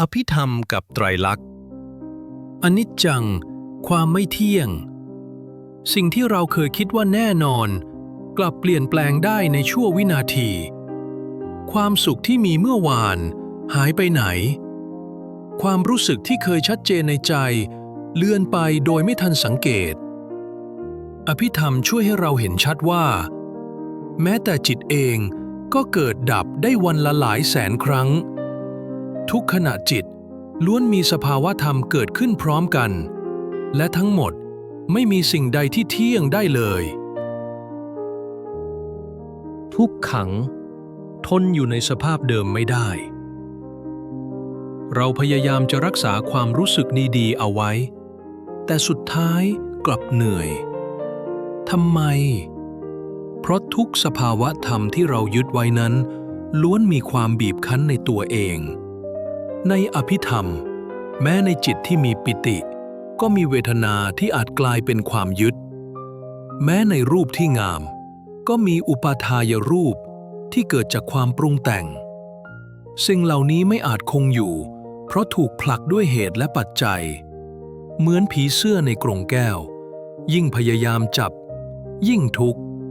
อภิธรรมกับไตรลักษณ์อนิจจัง ความไม่เที่ยง สิ่งที่เราเคยคิดว่าแน่นอน กลับเปลี่ยนแปลงได้ในชั่ววินาที ความสุขที่มีเมื่อวาน หายไปไหน ความรู้สึกที่เคยชัดเจนในใจ เลือนไปโดยไม่ทันสังเกต อภิธรรมช่วยให้เราเห็นชัดว่า แม้แต่จิตเองก็เกิดดับได้วันละหลายแสนครั้ง ทุกขณะจิต ล้วนมีสภาวะธรรมเกิดขึ้นพร้อมกัน และทั้งหมดไม่มีสิ่งใดที่เที่ยงได้เลย ทุกขัง ทนอยู่ในสภาพเดิมไม่ได้ เราพยายามจะรักษาความรู้สึกนีดีเอาไว้ แต่สุดท้ายกลับเหนื่อยทำไม เพราะทุกสภาวะธรรมที่เรายึดไว้นั้น ล้วนมีความบีบคั้นในตัวเอง ในอภิธรรม แม้ในจิตที่มีปิติ ก็มีเวทนาที่อาจกลายเป็นความยึด แม้ในรูปที่งาม ก็มีอุปาทายรูปที่เกิดจากความปรุงแต่ง สิ่งเหล่านี้ไม่อาจคงอยู่ เพราะถูกผลักด้วยเหตุและปัจจัย เหมือนผีเสื้อในกรงแก้ว ยิ่งพยายามจับ ยิ่งทุกข์